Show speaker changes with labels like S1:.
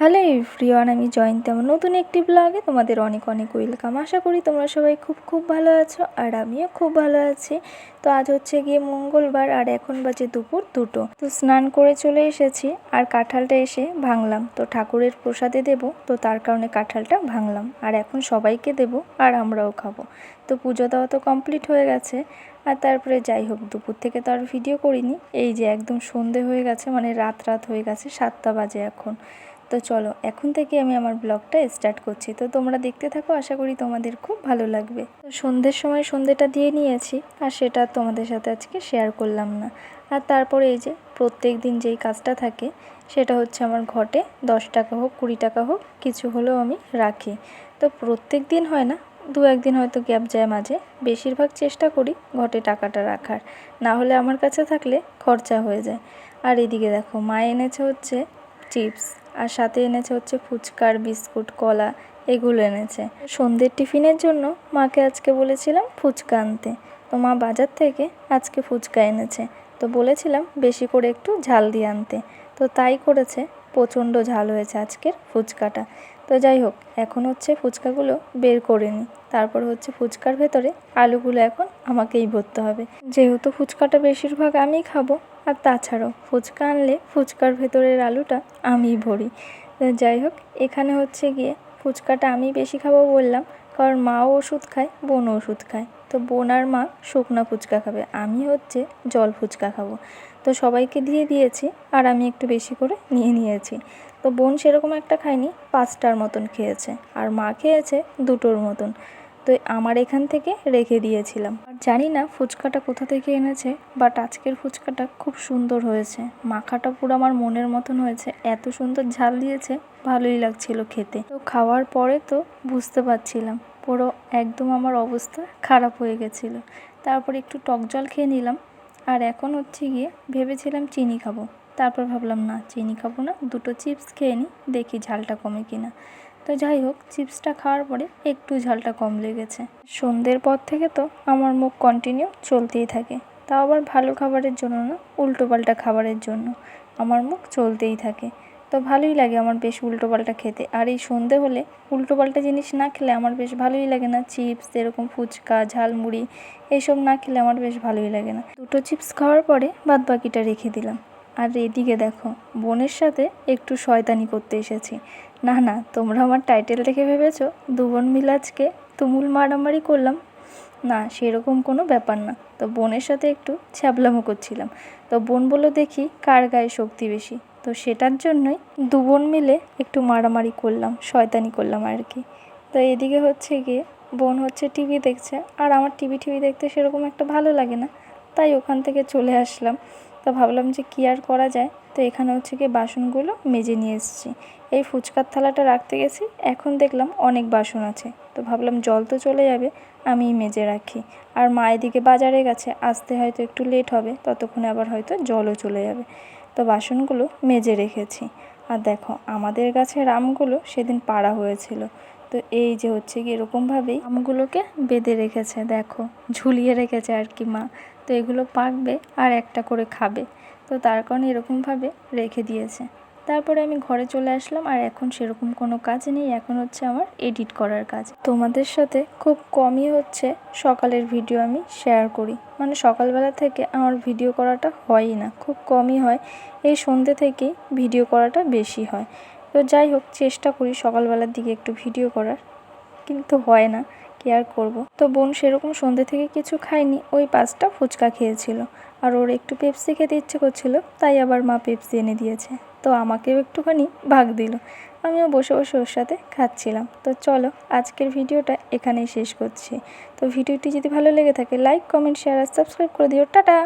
S1: Hello everyone, আমি জয়ন্তী আমার নতুন একটি ব্লগে তোমাদের অনেক অনেক ওয়েলকাম আশা করি তোমরা সবাই খুব খুব ভালো আছো আর আমিও খুব ভালো আছি। তো আজ হচ্ছে গিয়ে মঙ্গলবার আর এখন বাজে দুপুর দুটো। তো স্নান করে চলে এসেছি আর কাঁঠালটা এসে ভাঙলাম। তো ঠাকুরের প্রসাদে দেব, তো তার কারণে কাঁঠালটা ভাঙলাম। আর এখন সবাইকে দেব আর আমরাও খাব। তো পুজো দেওয়া তো কমপ্লিট হয়ে গেছে। আর তারপরে যাই হোক, দুপুর থেকে তো আর ভিডিও করিনি। এই যে একদম সন্ধে হয়ে গেছে মানে রাত রাত হয়ে গেছে, সাতটা বাজে এখন। তো চলো, এখন থেকে আমি আমার ব্লগটা স্টার্ট করছি। তো তোমরা দেখতে থাকো, আশা করি তোমাদের খুব ভালো লাগবে। তো সন্ধ্যের সময় সন্ধ্যেটা দিয়ে নিয়েছি, আর সেটা তোমাদের সাথে আজকে শেয়ার করলাম না। আর তারপরে এই যে প্রত্যেক দিন যেই কাজটা থাকে, সেটা হচ্ছে আমার ঘটে দশ টাকা হোক, কুড়ি টাকা হোক, কিছু হলেও আমি রাখি। তো প্রত্যেক দিন হয় না, দু একদিন হয়তো গ্যাপ যায় মাঝে। বেশিরভাগ চেষ্টা করি ঘটে টাকাটা রাখার। না হলে আমার কাছে থাকলে খরচা হয়ে যায়। আর এদিকে দেখো, মা এনেছে হচ্ছে চিপস আর সাথে এনেছে হচ্ছে ফুচকার বিস্কুট, কলা, এগুলো এনেছে। সন্ধ্যের টিফিনের জন্য মাকে আজকে বলেছিলাম ফুচকা আনতে। তো মা বাজার থেকে আজকে ফুচকা এনেছে। তো বলেছিলাম বেশি করে একটু ঝাল দিয়ে আনতে। তো তাই করেছে, প্রচণ্ড ঝাল হয়েছে আজকের ফুচকাটা। তো যাই হোক, এখন হচ্ছে ফুচকাগুলো বের করে নিই। তারপর হচ্ছে ফুচকার ভেতরে আলুগুলো এখন আমাকেই ভরতে হবে। যেহেতু ফুচকাটা বেশিরভাগ আমি খাব আর তাছাড়াও ফুচকা আনলে ফুচকার ভেতরের আলুটা আমিই ভরি। যাই হোক, এখানে হচ্ছে গিয়ে ফুচকাটা আমি বেশি খাব বললাম, কারণ মাও ওষুধ খায়, বোনও ওষুধ খায়। তো বোন আর মা শুকনো ফুচকা খাবে, আমি হচ্ছে জল ফুচকা খাব। তো সবাইকে দিয়ে দিয়েছি, আর আমি একটু বেশি করে নিয়ে নিয়েছি। তো বোন সেরকম একটা খায়নি, পাঁচটার মতন খেয়েছে, আর মা খেয়েছে দুটোর মতন। তো আমার এখান থেকে রেখে দিয়েছিলাম। আর জানি না ফুচকাটা কোথা থেকে এনেছে বাট আজকের ফুচকাটা খুব সুন্দর হয়েছে। মাখাটা পুরো আমার মনের মতন হয়েছে। এত সুন্দর ঝাল দিয়েছে, ভালোই লাগছিল খেতে। তো খাওয়ার পরে তো বুঝতে পারছিলাম, পুরো একদম আমার অবস্থা খারাপ হয়ে গেছিল। তারপর একটু টক জল খেয়ে নিলাম, আর এখন হচ্ছে গিয়ে ভেবেছিলাম চিনি খাব। তারপর ভাবলাম, না, চিনি খাব না, দুটো চিপস খেয়ে নিই দেখি ঝালটা কমে কিনা। তো যাই হোক, চিপসটা খাওয়ার পরে একটু ঝালটা কম লেগেছে। সন্ধ্যের পর থেকে তো আমার মুখ কন্টিনিউ চলতেই থাকে। তাও আবার ভালো খাবারের জন্য না, উল্টোপাল্টা খাবারের জন্য আমার মুখ চলতেই থাকে। তো ভালোই লাগে আমার বেশ উল্টোপাল্টা খেতে। আর এই সন্ধে হলে উল্টোপাল্টা জিনিস না খেলে আমার বেশ ভালোই লাগে না। চিপস, এরকম ফুচকা, ঝালমুড়ি এইসব না খেলে আমার বেশ ভালোই লাগে না। দুটো চিপস খাওয়ার পরে বাদ বাকিটা রেখে দিলাম। আর এদিকে দেখো, বোনের সাথে একটু শয়তানি করতে এসেছি। না না, তোমরা আমার টাইটেল দেখে ভেবেছো? দু বোন মিলে আজকে তুমুল মারামারি করলাম। না, সেরকম কোনো ব্যাপার না। তো বোনের সাথে একটু ছ্যাবলামো করছিলাম। তো বোন বলল, দেখি কার গায়ে শক্তি বেশি? তো সেটার জন্যই দু বোন মিলে একটু মারামারি করলাম, শয়তানি করলাম আর কি। তো এদিকে হচ্ছে গিয়ে বোন হচ্ছে টিভি দেখছে। আর আমার টিভি টিভি দেখতে সেরকম একটা ভালো লাগে না। তাই ওখান থেকে চলে আসলাম। তো ভাবলাম যে কী আর করা যায়। তো এখানে হচ্ছে গিয়ে বাসনগুলো মেজে নিয়ে এসেছি। এই ফুচকার থালাটা রাখতে গেছি, এখন দেখলাম অনেক বাসন আছে। তো ভাবলাম জল তো চলে যাবে আমি মেজে রাখি। আর মা এদিকে বাজারে গেছে, আসতে হয়তো একটু লেট হবে, ততক্ষণে আবার হয়তো জলও চলে যাবে। তো বাসনগুলো মেজে রেখেছি। আর দেখো, আমাদের গাছের আমগুলো সেদিন পাড়া হয়েছিল। তো এই যে হচ্ছে কি এরকমভাবেই আমগুলোকে বেঁধে রেখেছে, দেখো। ঝুলিয়ে রেখেছে আর কি মা। তো এগুলো পাকবে আর একটা করে খাবে। তো তার কারণে এরকমভাবে রেখে দিয়েছে। তারপরে আমি ঘরে চলে আসলাম আর এখন সেরকম কোনো কাজ নেই। এখন হচ্ছে আমার এডিট করার কাজ। তোমাদের সাথে খুব কমই হচ্ছে সকালের ভিডিও আমি শেয়ার করি। মানে সকালবেলা থেকে আমার ভিডিও করাটা হয়ই না। খুব কমই হয়। এই সন্ধ্যে থেকেই ভিডিও করাটা বেশি হয়। তো যাই হোক, চেষ্টা করি সকালবেলার দিকে একটু ভিডিও করার। কিন্তু হয় না, কি আর করব? তো বোন সেরকম সন্ধ্যে থেকে কিছু খায়নি, ওই পাঁচটা ফুচকা খেয়েছিল। আর ওর একটু পেপসি খেতে ইচ্ছে করছিল, তাই আবার মা পেপসি এনে দিয়েছে। তো আমাকেও একটুখানি ভাগ দিল। আমিও বসে বসে ওর সাথে খাচ্ছিলাম। তো চলো, আজকের ভিডিওটা এখানেই শেষ করছি। তো ভিডিওটি যদি ভালো লেগে থাকে লাইক কমেন্ট শেয়ার আর সাবস্ক্রাইব করে দিও। টাটা!